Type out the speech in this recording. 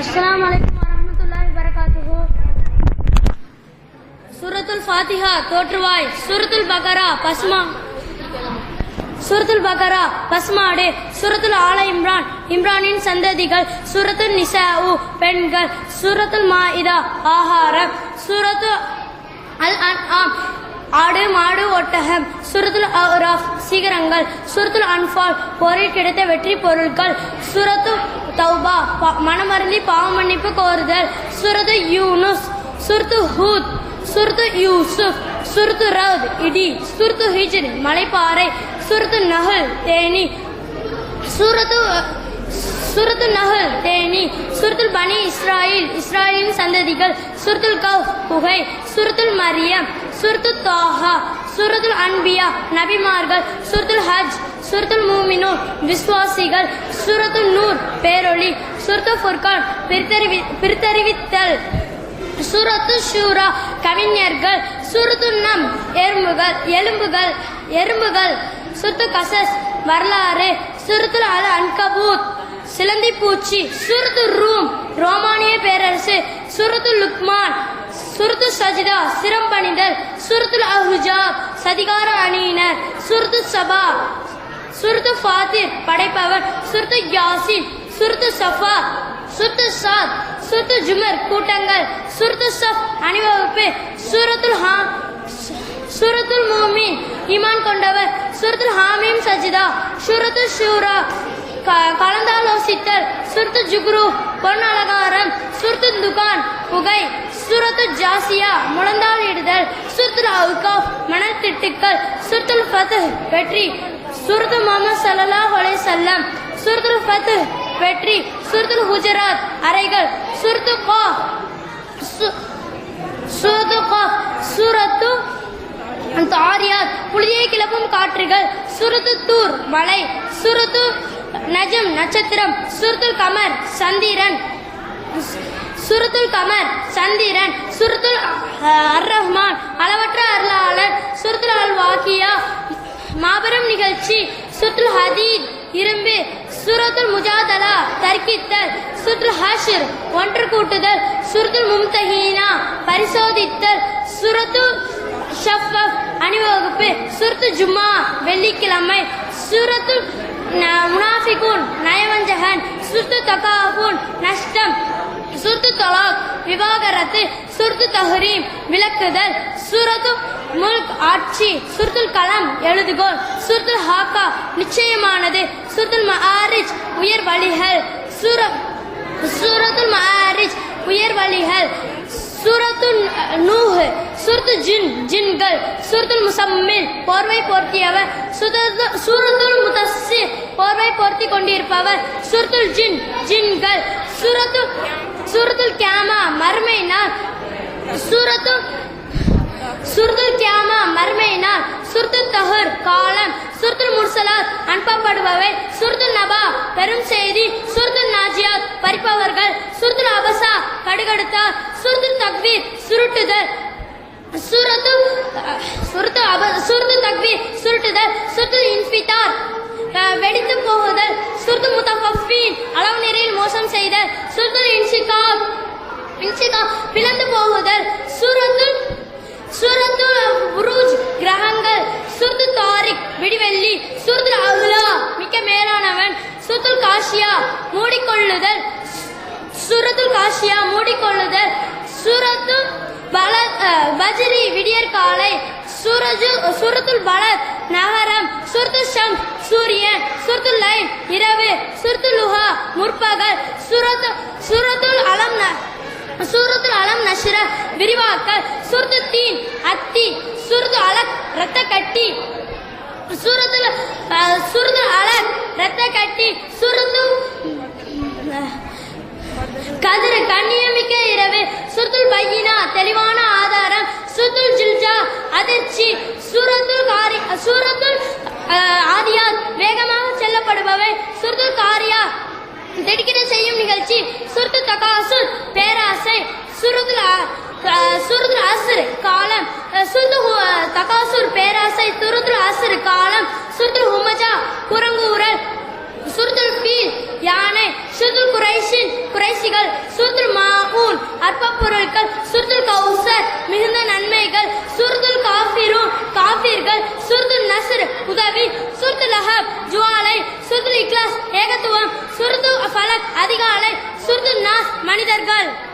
அஸ்லாம் அலைக்கும் வரஹ்மத்துல்லாஹி வபரகாத்துஹு சூரத்துல் ஃபாத்திஹா தோற்றுவாய். சூரத்துல் பகரா பஸ்மா சூரத்துல் பகரா பஸ்மாடு சூரத்துல் ஆல இம்ரான் இம்ரானின் சந்ததிகள். சூரத்துல் உ பெண்கள். சூரத்துல் மாஇதா ஆஹாரம். சூரத்து அல் அன்ஆம் ஆடு மாடு ஒட்டகம் சுரத்துல் அராஃப் சிகரங்கள் சுரத்துல் அன்ஃபால் போரில் கிடைத்த வெற்றி பொருட்கள் சுரத்து தௌபா பா- மனமருந்தி பாவமன்னிப்பு கோருதல் சுரத்து யூனுஸ் சுரத்து ஹூத் சுரத்து யூசுப் சூரத்து ரவுத் இடி சூரத்து ஹிஜ்ர் மலைப்பாறை சூரத்து நஹல் தேனி சுரத்து சூரத்து நகல் தேனி சூரத்துல் பனி இஸ்ராயில் இஸ்ராயலின் சந்ததிகள் சூரத்துல் கவ் புகை சூரத்துல் மரியம் சுருத்து தாஹா சுருதுல் அன்பியா நபிமார்கள் சுருத்துல் ஹஜ் சுருத்துல் மூமினூன் விஸ்வாசிகள் சூரத்துல் நூர் பேரொளி சுருத்து ஃபுர்கான் பிரித்தறிவி பிரித்தறிவித்தல் சுரத்து ஷூரா கவிஞர்கள் சூரத்து நம் எறும்புகள் எலும்புகள் எறும்புகள் சுத்து கசஸ் வரலாறு சுருத்துல் அல் அன்கபூத் சிலந்தி பூச்சி சுருத்து ரூம் ரோமானிய பேரரசு சுருத்து லுக்மான் சுருத்து சஜிதா சிரம் பணிதல் சுருத்துல் அஹுஜாப் சதிகார அணியினர் சுருத்து சபா சுருத்து ஃபாத்திர் படைப்பவர் சுருத்து யாசின் சுருத்து சஃபா சுருத்து சாத் சுருத்து ஜுமர் கூட்டங்கள் சுருத்து சஃப் அணிவகுப்பு சூரத்துல் ஹா சூரத்துல் மூமின் ஈமான் கொண்டவர் சூரத்துல் ஹாமீம் சஜிதா சூரத்துல் ஷூரா கலந்தாலோசித்தல் சுருத்து ஜுக்ரு பொன் அலங்காரம் சுருத்து ஜாசியா முழந்தாளிடுதல் இடுதல். சுருத்துல் அவுகாஃப் மணல் திட்டுக்கள் சுருத்துல் வெற்றி. சுருத்து முகமது ஸல்லல்லாஹு அலைஹி வஸல்லம். சுருத்துல் ஃபத்ஹ் வெற்றி. சுருத்துல் ஹுஜராத் அறைகள். சுருத்து காஃப் சு- சூரத்து காஃப் சூரத்து தாரியாத் புளியை கிளப்பும் காற்றுகள். சுருத்து தூர் மலை. சுருத்து நஜம் நட்சத்திரம். சுருத்துல் கமர் சந்திரன். சுருத்துல் கமர் சந்திரன். சுருத்துல் அர் ரஹ்மான் அளவற்ற அருளாளர் சுருத்துல் அல் வாக்கியா மாபெரும் நிகழ்ச்சி சுத்துல் ஹதீத் இரும்பு சுரத்துல் முஜாதலா தர்க்கித்தல் சுத்துல் ஹஷர் ஒன்று கூட்டுதல் சுருத்துல் மும்தஹீனா பரிசோதித்தல் சுரத்து ஷஃபப் அணிவகுப்பு சுருத்து ஜும்மா வெள்ளிக்கிழமை சுரத்து ந- முனாஃபிகூன் நயவஞ்சகன் சுருத்து தகாபூன் நஷ்டம் விவாகரத்து சுருத்து தஹரீம் விளக்குதல் சுரது முல்க் ஆட்சி சுருத்துல் கலாம் எழுதுகோல் சுருத்துல் ஹாக்கா நிச்சயமானது சுருத்துல் மஆரிஜ் உயர் வழிகள் சுர சூரத்துல் மஆரிஜ் உயர் வழிகள் சூரத்துல் நூஹ் சூரத்து ஜின் ஜின்கள் சூரத்துல் முசம்மில் போர்வை போர்த்தியவர் சுதத்து- சூரத்துல் முதஸ்ஸிர் போர்வை போர்த்தி கொண்டிருப்பவர் சூரத்துல் ஜின் ஜின்கள் சுரத்து சூரத்துல் கியாமா மறுமை நாள் சூரத்து சுருதுல் கியாமா மர்மை நாள் சுருத்துல் தஹர் காலம் சுருத்துல் முர்சலாத் அனுப்பப்படுபவை சுருத்துல் நபா பெரும் செய்தி சுருத்துல் நாஜியாத் பறிப்பவர்கள் சுருத்துல் அபசா கடுகடுத்தார் சுருத்துல் தக்வீர் சுருட்டுதல் சுரத்து சுருத்து அப சுருத்து தக்வீர் சுருட்டுதல் சுருத்து இன்ஃபிதார் வெடித்து போகுதல் சுருத்து முத்தஃபீன் அளவு நிறையில் மோசம் செய்தல் சுருத்து இன்சிகாப் பிளந்து போகுதல் சூரத்துல் சூரத்துல் உருஜ் கிரகங்கள். சுர்து தாரிக் விடிவெள்ளி சுர்து அகுலா மிக்க மேலானவன். சுருத்துல் காஷியா மூடிக்கொள்ளுதல் சூரத்துல் காஷியா மூடிக்கொள்ளுதல். சூரத்து பல அஹ், பஜ்ரி விடியற் காலை. சூரஜு சூரத்துல் பலத் நகரம் சுர்து ஷம் சூரியன். சுருத்துல் லைன் இரவு. சுர்துலுஹா லுஹா முற்பகல். சுரத்து சுரத்துல் அலம் சூரத்துல் அலம் நஷ்ர விரிவாக்கல். சுருது தீன் அத்தி சுருது அலக் ரத்த கட்டி. சுருதுல சுருது அலக் ரத்த கட்டி. சுருது கதிர கண்ணியமிக்க இரவு. சுருதுல் பையினா தெளிவான ஆதாரம். சுருதுல் ஜில்ஜா அதிர்ச்சி. சூரத்துல் காரி சூரத்துல் அஹ், ஆதியாத் வேகமாக செல்லப்படுபவை. சுருதுல் காரியா திடுக்கிட செய்யும் நிகழ்ச்சி. சுருதுல் சுருதுல் அசுர் காலம். சுருத்து தகாசூர் பேராசை சுருதுல் அசுர் காலம். சுருத்துல் ஹுமஜா குரங்கூரல் சுருத்துல் ஃபீல் யானை. சுருத்துல் குறைஷின் குறைசிகள் பொருட்கள் சுருத்துல் கௌசர் மிகுந்த நன்மைகள். சுருத்துல் காஃபிரும் காஃபிர்கள். சுருத்துல் நஸ்ர் உதவி. சுருத்துல் அஹப் ஜுவாலை. சுருத்துல் இக்லாஸ் ஏகத்துவம். சுருத்து ஃபலக் அதிகாலை. சுருத்துல் நாஸ் மனிதர்கள்.